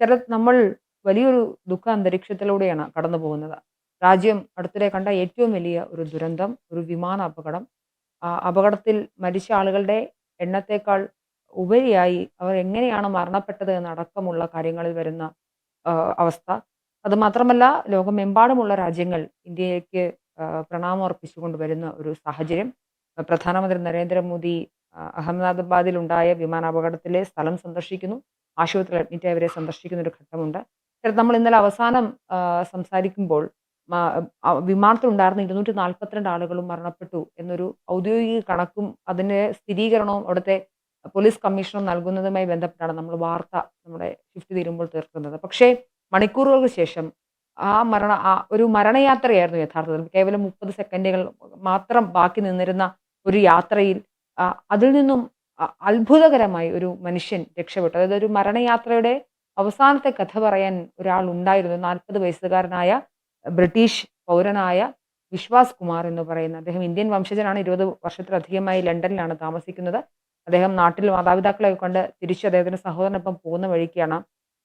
ശരത് നമ്മൾ വലിയൊരു ദുഃഖ അന്തരീക്ഷത്തിലൂടെയാണ് കടന്നു പോകുന്നത്. രാജ്യം അടുത്തിടെ കണ്ട ഏറ്റവും വലിയ ഒരു ദുരന്തം, ഒരു വിമാന അപകടം. ആ അപകടത്തിൽ മരിച്ച ആളുകളുടെ എണ്ണത്തേക്കാൾ ഉപരിയായി അവർ എങ്ങനെയാണ് മരണപ്പെട്ടത് എന്നടക്കമുള്ള കാര്യങ്ങളിൽ വരുന്ന അവസ്ഥ. അത് മാത്രമല്ല ലോകമെമ്പാടുമുള്ള രാജ്യങ്ങൾ ഇന്ത്യയിലേക്ക് പ്രണാമം അർപ്പിച്ചുകൊണ്ട് വരുന്ന ഒരു സാഹചര്യം. പ്രധാനമന്ത്രി നരേന്ദ്രമോദി അഹമ്മദാബാദിലുണ്ടായ വിമാനാപകടത്തിലെ സ്ഥലം സന്ദർശിക്കുന്നു. ആശുപത്രിയിൽ അഡ്മിറ്റായവരെ സന്ദർശിക്കുന്ന ഒരു ഘട്ടമുണ്ട്. നമ്മൾ ഇന്നലെ അവസാനം സംസാരിക്കുമ്പോൾ വിമാനത്തിലുണ്ടായിരുന്ന ഇരുന്നൂറ്റി നാൽപ്പത്തിരണ്ട് 242 ആളുകളും മരണപ്പെട്ടു എന്നൊരു ഔദ്യോഗിക കണക്കും അതിന്റെ സ്ഥിരീകരണവും അവിടുത്തെ പോലീസ് കമ്മീഷണർ നൽകുന്നതുമായി ബന്ധപ്പെട്ടാണ് നമ്മൾ വാർത്ത നമ്മുടെ ഷിഫ്റ്റ് തീരുമ്പോൾ തീർക്കുന്നത്. പക്ഷേ മണിക്കൂറുകൾക്ക് ശേഷം ആ മരണ ആ ഒരു മരണയാത്രയായിരുന്നു യഥാർത്ഥത്തിൽ. കേവലം 30 സെക്കൻഡുകൾ മാത്രം ബാക്കി നിന്നിരുന്ന ഒരു യാത്രയിൽ അതിൽ നിന്നും അത്ഭുതകരമായി ഒരു മനുഷ്യൻ രക്ഷപ്പെട്ടു. അതായത് ഒരു മരണയാത്രയുടെ അവസാനത്തെ കഥ പറയാൻ ഒരാൾ ഉണ്ടായിരുന്നു. 40 വയസ്സുകാരനായ ബ്രിട്ടീഷ് പൗരനായ വിശ്വാസ് കുമാർ എന്ന് പറയുന്ന അദ്ദേഹം ഇന്ത്യൻ വംശജനാണ്. 20 വർഷത്തിലധികമായി ലണ്ടനിലാണ് താമസിക്കുന്നത്. അദ്ദേഹം നാട്ടിൽ മാതാപിതാക്കളെ കൊണ്ട് തിരിച്ച് അദ്ദേഹത്തിന്റെ സഹോദരനൊപ്പം പോകുന്ന വഴിക്കാണ്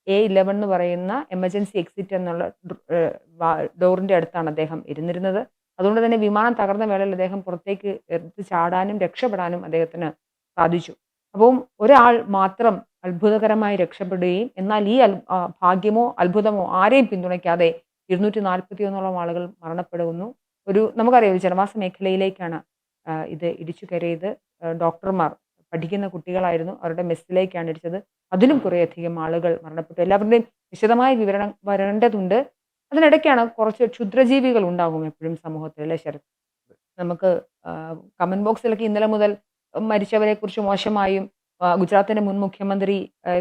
എ 11 എന്ന് പറയുന്ന എമർജൻസി എക്സിറ്റ് എന്നുള്ള ഡോറിന്റെ അടുത്താണ് അദ്ദേഹം ഇരുന്നിരുന്നത്. അതുകൊണ്ട് തന്നെ വിമാനം തകർന്ന വേളയിൽ അദ്ദേഹം പുറത്തേക്ക് എടുത്ത് ചാടാനും രക്ഷപ്പെടാനും അദ്ദേഹത്തിന് സാധിച്ചു. അപ്പം ഒരാൾ മാത്രം അത്ഭുതകരമായി രക്ഷപ്പെടുകയും എന്നാൽ ഈ ഭാഗ്യമോ അത്ഭുതമോ ആരെയും പിന്തുണയ്ക്കാതെ 241ഓളം ആളുകൾ മരണപ്പെടുന്നു. ഒരു നമുക്കറിയാം ജനവാസ മേഖലയിലേക്കാണ് ഇത് ഇടിച്ചു കയറിയത്. ഡോക്ടർമാർ പഠിക്കുന്ന കുട്ടികളായിരുന്നു. അവരുടെ മെസ്സിലേക്കാണ് ഇടിച്ചത്. അതിലും കുറേയധികം ആളുകൾ മരണപ്പെട്ടു. എല്ലാവരുടെയും വിശദമായ വിവരണം വരേണ്ടതുണ്ട്. അതിനിടയ്ക്കാണ് കുറച്ച് ക്ഷുദ്രജീവികൾ ഉണ്ടാകും എപ്പോഴും സമൂഹത്തിൽ അല്ലേ ശരത്? നമുക്ക് കമന്റ് ബോക്സിലൊക്കെ ഇന്നലെ മുതൽ മരിച്ചവരെക്കുറിച്ച് മോശമായും ആ, ഗുജറാത്തിന്റെ മുൻ മുഖ്യമന്ത്രി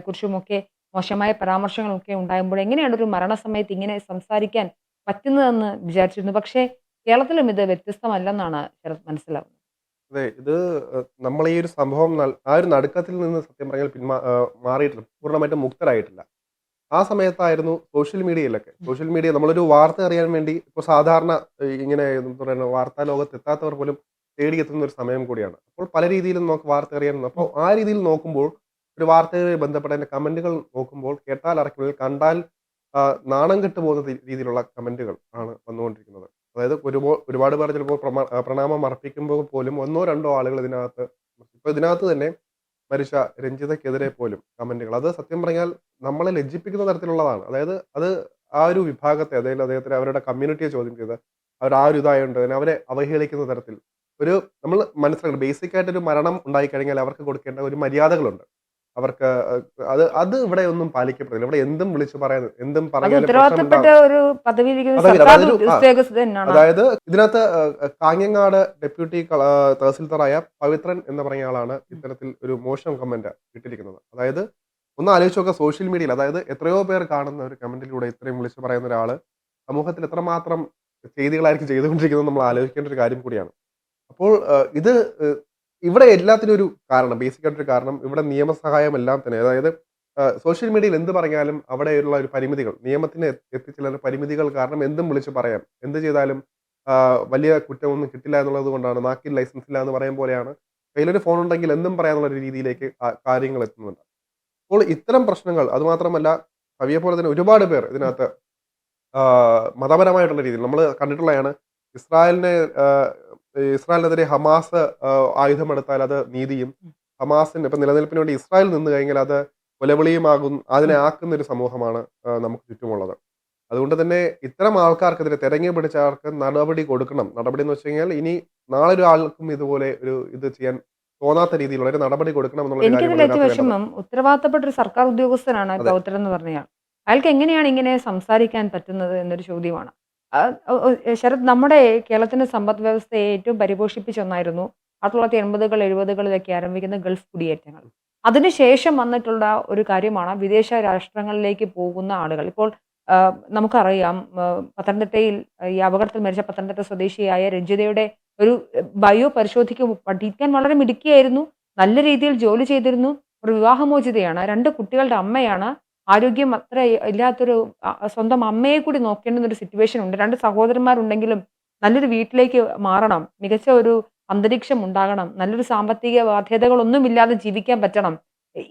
കുറിച്ചുമൊക്കെ മോശമായ പരാമർശങ്ങളൊക്കെ ഉണ്ടാകുമ്പോൾ എങ്ങനെയാണ് ഒരു മരണസമയത്ത് ഇങ്ങനെ സംസാരിക്കാൻ പറ്റുന്നതെന്ന് വിചാരിച്ചിരുന്നു. പക്ഷേ കേരളത്തിലും ഇത് വ്യത്യസ്തമല്ലെന്നാണ് ശരത് മനസ്സിലാവുന്നത്. അതെ. ഇത് നമ്മൾ ഈ ഒരു സംഭവം ആ ഒരു നടുക്കത്തിൽ നിന്ന് സത്യം പറഞ്ഞാൽ പിന്മാ മാറിയിട്ടില്ല. പൂർണമായിട്ടും മുക്തരായിട്ടില്ല. ആ സമയത്തായിരുന്നു സോഷ്യൽ മീഡിയയിലൊക്കെ സോഷ്യൽ മീഡിയ നമ്മളൊരു വാർത്ത അറിയാൻ വേണ്ടി ഇപ്പോൾ സാധാരണ ഇങ്ങനെ എന്താ പറയുക വാർത്താ ലോകത്ത് എത്താത്തവർ പോലും തേടിയെത്തുന്ന ഒരു സമയം കൂടിയാണ്. അപ്പോൾ പല രീതിയിലും നമുക്ക് വാർത്ത അറിയാൻ അപ്പോൾ ആ രീതിയിൽ നോക്കുമ്പോൾ ഒരു വാർത്തയുമായി ബന്ധപ്പെട്ട അതിന്റെ കമന്റുകൾ നോക്കുമ്പോൾ കേട്ടാൽ അറക്കുന്നതിൽ കണ്ടാൽ നാണം കെട്ടു പോകുന്ന രീതിയിലുള്ള കമന്റുകൾ ആണ് വന്നുകൊണ്ടിരിക്കുന്നത്. അതായത് ഒരുപോ ഒരുപാട് പേർ ചിലപ്പോൾ പ്രണാമം അർപ്പിക്കുമ്പോൾ പോലും ഒന്നോ രണ്ടോ ആളുകൾ ഇതിനകത്ത് ഇപ്പൊ ഇതിനകത്ത് തന്നെ മരിച്ച രഞ്ജിതയ്ക്കെതിരെ പോലും കമന്റുകൾ അത് സത്യം പറഞ്ഞാൽ നമ്മളെ ലജ്ജിപ്പിക്കുന്ന തരത്തിലുള്ളതാണ്. അതായത് അത് ആ ഒരു വിഭാഗത്തെ അതായത് അദ്ദേഹത്തിന് അവരുടെ കമ്മ്യൂണിറ്റിയെ ചോദ്യം ചെയ്ത് അവർ ആ ഒരു ഇതായതുകൊണ്ട് തന്നെ അവരെ അവഹേളിക്കുന്ന തരത്തിൽ ഒരു നമ്മൾ മനസ്സിലാക്കണം ബേസിക് ആയിട്ട് ഒരു മരണം ഉണ്ടായിക്കഴിഞ്ഞാൽ അവർക്ക് കൊടുക്കേണ്ട ഒരു മര്യാദകളുണ്ട്. അവർക്ക് അത് അത് ഇവിടെ ഒന്നും പാലിക്കപ്പെടുന്നില്ല. ഇവിടെ എന്തും വിളിച്ചു പറയാൻ എന്തും സർക്കാർ അതായത് ഇതിനകത്ത് കാഞ്ഞങ്ങാട് ഡെപ്യൂട്ടി തഹസിൽദാറായ പവിത്രൻ എന്ന് പറഞ്ഞ ആളാണ് ഇത്തരത്തിൽ ഒരു മോശം കമന്റ് ഇട്ടിരിക്കുന്നത്. അതായത് ഒന്ന് ആലോചിച്ച് നോക്കുക സോഷ്യൽ മീഡിയയിൽ അതായത് എത്രയോ പേർ കാണുന്ന ഒരു കമന്റിലൂടെ ഇത്രയും വിളിച്ചു പറയുന്ന ഒരാൾ സമൂഹത്തിൽ എത്രമാത്രം ചെയ്തികളായിരിക്കും ചെയ്തുകൊണ്ടിരിക്കുന്നത് നമ്മൾ ആലോചിക്കേണ്ട ഒരു കാര്യം കൂടിയാണ്. അപ്പോൾ ഇത് ഇവിടെ എല്ലാത്തിനും ഒരു കാരണം ബേസിക് ആയിട്ടൊരു കാരണം ഇവിടെ നിയമസഹായം എല്ലാം തന്നെ അതായത് സോഷ്യൽ മീഡിയയിൽ എന്ത് പറഞ്ഞാലും അവിടെയുള്ള ഒരു പരിമിതികൾ നിയമത്തിന് എത്തിച്ചില്ല പരിമിതികൾ കാരണം എന്തും വിളിച്ച് പറയാം. എന്ത് ചെയ്താലും വലിയ കുറ്റമൊന്നും കിട്ടില്ല എന്നുള്ളത് കൊണ്ടാണ് നാക്കിൽ ലൈസൻസ് ഇല്ല എന്ന് പറയും പോലെയാണ് കയ്യിലൊരു ഫോൺ ഉണ്ടെങ്കിൽ എന്തും പറയാനുള്ള ഒരു രീതിയിലേക്ക് കാര്യങ്ങൾ എത്തുന്നുണ്ട്. അപ്പോൾ ഇത്തരം പ്രശ്നങ്ങൾ അതുമാത്രമല്ല കവിയെ പോലെ തന്നെ ഒരുപാട് പേർ ഇതിനകത്ത് മതപരമായിട്ടുള്ള രീതിയിൽ നമ്മൾ കണ്ടിട്ടുള്ളതാണ് ഇസ്രായേലിനെ ഇസ്രായേലിനെതിരെ ഹമാസ് ആയുധമെടുത്താൽ അത് നീതിയും ഹമാസിന് ഇപ്പൊ നിലനിൽപ്പിന് വേണ്ടി ഇസ്രായേൽ നിന്ന് കഴിഞ്ഞാൽ അത് കൊലവിളിയുമാകും അതിനെ ആക്കുന്ന ഒരു സമൂഹമാണ് നമുക്ക് ചുറ്റുമുള്ളത്. അതുകൊണ്ട് തന്നെ ഇത്തരം ആൾക്കാർക്കെതിരെ തെരഞ്ഞു പിടിച്ചവർക്ക് നടപടി കൊടുക്കണം. നടപടി എന്ന് വെച്ച് കഴിഞ്ഞാൽ ഇനി നാളെ ഒരു ആൾക്കും ഇതുപോലെ ഒരു ഇത് ചെയ്യാൻ തോന്നാത്ത രീതിയിലുള്ള ഒരു നടപടി കൊടുക്കണം എന്നുള്ള ഏറ്റവും. വിഷമം ഉത്തരവാദിത്തപ്പെട്ട ഒരു സർക്കാർ ഉദ്യോഗസ്ഥനാണ് എന്ന് പറഞ്ഞയാൾ. അയാൾക്ക് എങ്ങനെയാണ് ഇങ്ങനെ സംസാരിക്കാൻ പറ്റുന്നത് എന്നൊരു ചോദ്യമാണ്. ശരത് നമ്മുടെ കേരളത്തിന്റെ സമ്പദ് വ്യവസ്ഥയെ ഏറ്റവും പരിപോഷിപ്പിച്ച ഒന്നായിരുന്നു 1980കൾ 70കളിലൊക്കെ ആരംഭിക്കുന്ന ഗൾഫ് കുടിയേറ്റങ്ങൾ. അതിനുശേഷം വന്നിട്ടുള്ള ഒരു കാര്യമാണ് വിദേശ രാഷ്ട്രങ്ങളിലേക്ക് പോകുന്ന ആളുകൾ. ഇപ്പോൾ നമുക്കറിയാം പത്തനംതിട്ടയിൽ ഈ അപകടത്തിൽ മരിച്ച പത്തനംതിട്ട സ്വദേശിയായ രഞ്ജിതയുടെ ഒരു ബയോ പരിശോധിക്ക് പഠിക്കാൻ വളരെ മിടുക്കിയായിരുന്നു. നല്ല രീതിയിൽ ജോലി ചെയ്തിരുന്നു. ഒരു വിവാഹമോചിതയാണ്. രണ്ട് കുട്ടികളുടെ അമ്മയാണ്. ആരോഗ്യം അത്ര ഇല്ലാത്തൊരു സ്വന്തം അമ്മയെ കൂടി നോക്കേണ്ടുന്ന ഒരു സിറ്റുവേഷൻ ഉണ്ട്. രണ്ട് സഹോദരന്മാരുണ്ടെങ്കിലും നല്ലൊരു വീട്ടിലേക്ക് മാറണം. മികച്ച ഒരു അന്തരീക്ഷം ഉണ്ടാകണം. നല്ലൊരു സാമ്പത്തിക ബാധ്യതകളൊന്നും ഇല്ലാതെ ജീവിക്കാൻ പറ്റണം.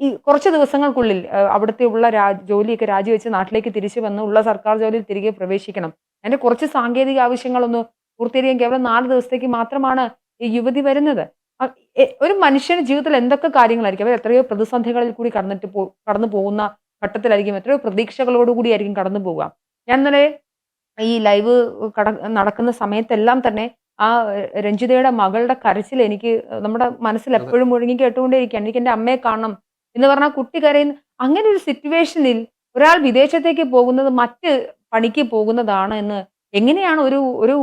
ഈ കുറച്ച് ദിവസങ്ങൾക്കുള്ളിൽ അവിടുത്തെ ഉള്ള രാ ജോലിയൊക്കെ രാജിവെച്ച് നാട്ടിലേക്ക് തിരിച്ചു വന്ന് ഉള്ള സർക്കാർ ജോലിയിൽ തിരികെ പ്രവേശിക്കണം അതിന്റെ കുറച്ച് സാങ്കേതിക ആവശ്യങ്ങളൊന്ന് പൂർത്തീകരിക്കാൻ കേവലം നാല് ദിവസത്തേക്ക് മാത്രമാണ് ഈ യുവതി വരുന്നത് ഒരു മനുഷ്യന്റെ ജീവിതത്തിൽ എന്തൊക്കെ കാര്യങ്ങളായിരിക്കും അവർ എത്രയോ പ്രതിസന്ധികളിൽ കൂടി കടന്നിട്ട് കടന്നു പോകുന്ന ഘട്ടത്തിലായിരിക്കും. എത്രയോ പ്രതീക്ഷകളോടുകൂടിയായിരിക്കും കടന്നു പോവുക. ഞാൻ ഇന്നലെ ഈ ലൈവ് കട നടക്കുന്ന സമയത്തെല്ലാം തന്നെ ആ രഞ്ജിതയുടെ മകളുടെ കരച്ചിൽ എനിക്ക് നമ്മുടെ മനസ്സിൽ എപ്പോഴും മുഴുങ്ങി കേട്ടുകൊണ്ടേയിരിക്കുകയാണ്. എനിക്ക് എന്റെ അമ്മയെ കാണണം എന്ന് പറഞ്ഞാൽ കുട്ടി കരയുന്ന അങ്ങനെ ഒരു സിറ്റുവേഷനിൽ ഒരാൾ വിദേശത്തേക്ക് പോകുന്നത് മറ്റ് പണിക്ക് പോകുന്നതാണ് എന്ന് എങ്ങനെയാണ് ഒരു ഒരു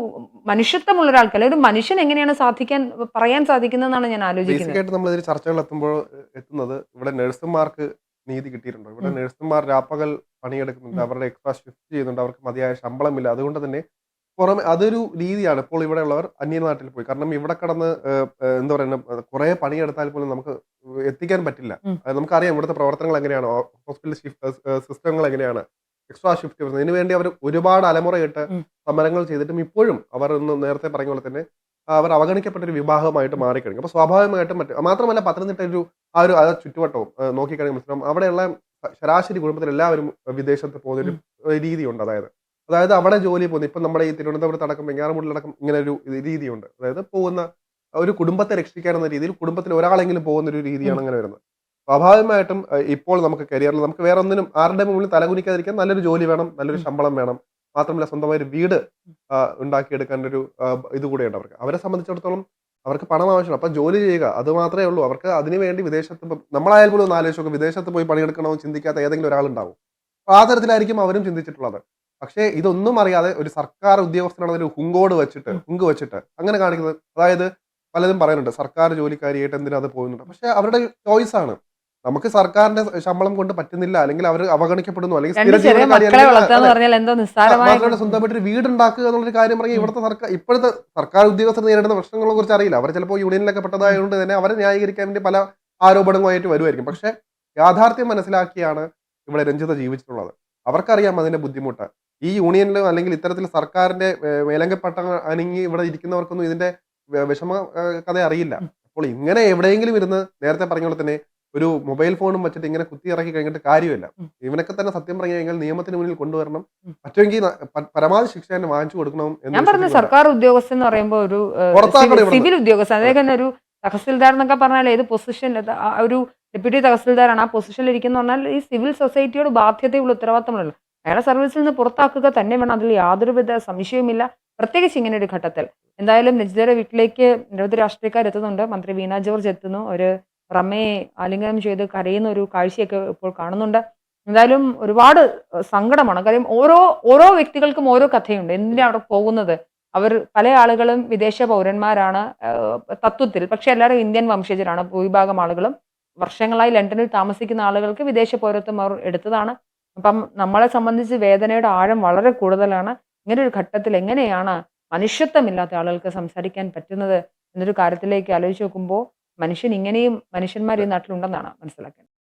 മനുഷ്യത്വമുള്ള ഒരാൾക്ക് അല്ലെങ്കിൽ ഒരു മനുഷ്യൻ എങ്ങനെയാണ് സാധിക്കാൻ പറയാൻ സാധിക്കുന്നതെന്നാണ് ഞാൻ ആലോചിക്കുന്നത്. നമ്മൾ ഇതിൽ ചർച്ചകൾ എത്തുമ്പോൾ എത്തുന്നത് ഇവിടെ നഴ്സുമാർക്ക് നീതി കിട്ടിയിട്ടുണ്ടോ? ഇവിടെ നഴ്സുമാർ രാപ്പകൽ പണിയെടുക്കുന്നുണ്ട്. അവരുടെ എക്സ്ട്രാ ഷിഫ്റ്റ് ചെയ്യുന്നുണ്ട്. അവർക്ക് മതിയായ ശമ്പളമില്ല. അതുകൊണ്ട് തന്നെ പുറമെ അതൊരു രീതിയാണ് ഇപ്പോൾ ഇവിടെ ഉള്ളവർ അന്യനാട്ടിൽ പോയി. കാരണം ഇവിടെ കടന്ന് എന്താ പറയുക കുറെ പണിയെടുത്താൽ പോലും നമുക്ക് എത്തിക്കാൻ പറ്റില്ല. നമുക്കറിയാം ഇവിടുത്തെ പ്രവർത്തനങ്ങൾ എങ്ങനെയാണ്. ഹോസ്പിറ്റൽ സിസ്റ്റങ്ങൾ എങ്ങനെയാണ്. എക്സ്ട്രാ ഷിഫ്റ്റ് വരുന്നത് ഇതിനുവേണ്ടി അവർ ഒരുപാട് അലമുറയിട്ട് സമരങ്ങൾ ചെയ്തിട്ടും ഇപ്പോഴും അവർ ഒന്ന് നേരത്തെ പറഞ്ഞ പോലെ തന്നെ അവർ അവഗണിക്കപ്പെട്ട ഒരു വിഭാഗമായിട്ട് മാറിക്കഴിഞ്ഞു. അപ്പൊ സ്വാഭാവികമായിട്ടും മറ്റു മാത്രമല്ല പത്തനംതിട്ട ഒരു ആ ഒരു ആ ചുറ്റുവട്ടവും നോക്കിക്കഴിഞ്ഞാൽ മനസ്സിലാവും അവിടെയുള്ള ശരാശരി കുടുംബത്തിൽ എല്ലാവരും വിദേശത്ത് പോകുന്ന ഒരു രീതിയുണ്ട് അതായത്. അതായത് അവിടെ ജോലി പോകുന്ന ഇപ്പം നമ്മുടെ ഈ തിരുവനന്തപുരത്ത് അടക്കം വെങ്ങാറമൂടിലടക്കം ഇങ്ങനെ ഒരു രീതിയുണ്ട്. അതായത് പോകുന്ന ഒരു കുടുംബത്തെ രക്ഷിക്കാൻ എന്ന രീതിയിൽ കുടുംബത്തിൽ ഒരാളെങ്കിലും പോകുന്ന ഒരു രീതിയാണ് അങ്ങനെ വരുന്നത്. സ്വാഭാവികമായിട്ടും ഇപ്പോൾ നമുക്ക് കരിയറിൽ നമുക്ക് വേറെ ഒന്നിനും ആരുടെ മുമ്പിൽ തലകുനിക്കാതിരിക്കാൻ നല്ലൊരു ജോലി വേണം നല്ലൊരു ശമ്പളം വേണം മാത്രമല്ല സ്വന്തമായൊരു വീട് ഉണ്ടാക്കിയെടുക്കാൻ ഒരു ഇത് കൂടെയുണ്ട് അവർക്ക്. അവരെ സംബന്ധിച്ചിടത്തോളം അവർക്ക് പണം ആവശ്യമാണ്. അപ്പം ജോലി ചെയ്യുക അത് മാത്രമേ ഉള്ളൂ. അവർക്ക് അതിനുവേണ്ടി വിദേശത്ത് നമ്മളായാൽ പോലും ഒന്ന് ആലോചിച്ച് വിദേശത്ത് പോയി പണിയെടുക്കണമെന്ന് ചിന്തിക്കാത്ത ഏതെങ്കിലും ഒരാളുണ്ടാവും. ആ തരത്തിലായിരിക്കും അവരും ചിന്തിച്ചിട്ടുള്ളത്. പക്ഷേ ഇതൊന്നും അറിയാതെ ഒരു സർക്കാർ ഉദ്യോഗസ്ഥനാണ് ഒരു ഹുങ്കോട് വെച്ചിട്ട്. ഹുങ്ക് വെച്ചിട്ട് അങ്ങനെ കാണിക്കുന്നത്. അതായത് പലതും പറയുന്നുണ്ട്. സർക്കാർ ജോലിക്കാരിയായിട്ട് എന്തിനാ അത് പോകുന്നുണ്ട് പക്ഷെ അവരുടെ ചോയ്സാണ്. നമുക്ക് സർക്കാരിന്റെ ശമ്പളം കൊണ്ട് പറ്റുന്നില്ല അല്ലെങ്കിൽ അവർ അവഗണിക്കപ്പെടുന്നു അല്ലെങ്കിൽ സ്വന്തമായിട്ട് വീടുണ്ടാക്കുക എന്നുള്ള ഉണ്ടാക്കുക എന്നുള്ളൊരു കാര്യം പറഞ്ഞാൽ. ഇവിടുത്തെ സർക്കാർ ഇപ്പോഴത്തെ സർക്കാർ ഉദ്യോഗസ്ഥർ നേരിടുന്ന പ്രശ്നങ്ങളെ കുറിച്ച് അറിയില്ല. അവർ ചിലപ്പോൾ യൂണിയനിലൊക്കെ പെട്ടതായതുകൊണ്ട് തന്നെ അവരെ ന്യായീകരിക്കാൻ വേണ്ടി പല ആരോപണങ്ങളുമായിട്ട് വരുമായിരിക്കും പക്ഷെ യാഥാർത്ഥ്യം മനസ്സിലാക്കിയാണ് ഇവിടെ രഞ്ജിത ജീവിച്ചിട്ടുള്ളത്. അവർക്കറിയാം അതിന്റെ ബുദ്ധിമുട്ട്. ഈ യൂണിയനിലും അല്ലെങ്കിൽ ഇത്തരത്തിൽ സർക്കാരിന്റെ മേലങ്കപ്പെട്ട അണിങ്ങി ഇവിടെ ഇരിക്കുന്നവർക്കൊന്നും ഇതിന്റെ വിഷമ കഥ അറിയില്ല. അപ്പോൾ ഇങ്ങനെ എവിടെയെങ്കിലും ഇരുന്ന് നേരത്തെ പറഞ്ഞ പോലെ തന്നെ ഒരു മൊബൈൽ ഫോണും വെച്ചിട്ട് ഇങ്ങനെ കുത്തി ഇറക്കി കഴിഞ്ഞിട്ട് കാര്യമില്ല. ഇവനൊക്കെ തന്നെ സത്യം പറഞ്ഞു കഴിഞ്ഞാൽ നിയമത്തിന് മുന്നിൽ കൊണ്ടുവരണം. പറ്റുമെങ്കിൽ പരമാവധി ശിക്ഷ തന്നെ വാങ്ങിച്ചു കൊടുക്കണം എന്ന് ഞാൻ പറഞ്ഞ സർക്കാർ ഉദ്യോഗസ്ഥ എന്ന് പറയുമ്പോൾ ഒരു സിവിൽ- ഉദ്യോഗസ്ഥ ഉദ്യോഗസ്ഥൻ അദ്ദേഹം ഒരു തഹസിൽദാർ എന്നൊക്കെ പറഞ്ഞാൽ ഏത് പൊസിഷനിൽ ഒരു ഡെപ്യൂട്ടി തഹസിൽദാറാണ് ആ പൊസിഷനിൽ ഇരിക്കുന്ന പറഞ്ഞാൽ ഈ സിവിൽ സൊസൈറ്റിയോട് ബാധ്യതയുള്ള ഉത്തരവാദിത്തമുള്ളൂ അയാളെ സർവീസിൽ നിന്ന് പുറത്താക്കുക തന്നെ വേണം. അതിൽ യാതൊരുവിധ സംശയവുമില്ല. പ്രത്യേകിച്ച് ഇങ്ങനെ ഒരു ഘട്ടത്തിൽ. എന്തായാലും രജിതയുടെ വീട്ടിലേക്ക് നിരവധി രാഷ്ട്രീയക്കാർ എത്തുന്നുണ്ട്. മന്ത്രി വീണ ജോർജ് എത്തുന്നു. ഒരു റമ്മയെ ആലിംഗനം ചെയ്ത് കരയുന്ന ഒരു കാഴ്ചയൊക്കെ ഇപ്പോൾ കാണുന്നുണ്ട്. എന്തായാലും ഒരുപാട് സങ്കടമാണ്. കാര്യം ഓരോ ഓരോ വ്യക്തികൾക്കും ഓരോ കഥയുണ്ട്. എന്തിനാണ് അവിടെ പോകുന്നത്? അവർ പല ആളുകളും വിദേശ പൗരന്മാരാണ് തത്വത്തിൽ. പക്ഷെ എല്ലാവരും ഇന്ത്യൻ വംശജരാണ്. ഭൂരിഭാഗം ആളുകളും വർഷങ്ങളായി ലണ്ടനിൽ താമസിക്കുന്ന ആളുകൾക്ക് വിദേശ പൗരത്വം അവർ എടുത്തതാണ്. അപ്പം നമ്മളെ സംബന്ധിച്ച് വേദനയുടെ ആഴം വളരെ കൂടുതലാണ്. ഇങ്ങനെ ഒരു ഘട്ടത്തിൽ എങ്ങനെയാണ് മനുഷ്യത്വമില്ലാത്ത ആളുകൾക്ക് സംസാരിക്കാൻ പറ്റുന്നത് എന്നൊരു കാര്യത്തിലേക്ക് ആലോചിച്ച് നോക്കുമ്പോൾ മനുഷ്യൻ ഇങ്ങനെയും മനുഷ്യന്മാർ ഈ നാട്ടിലുണ്ടെന്നാണ് മനസ്സിലാക്കുന്നത്.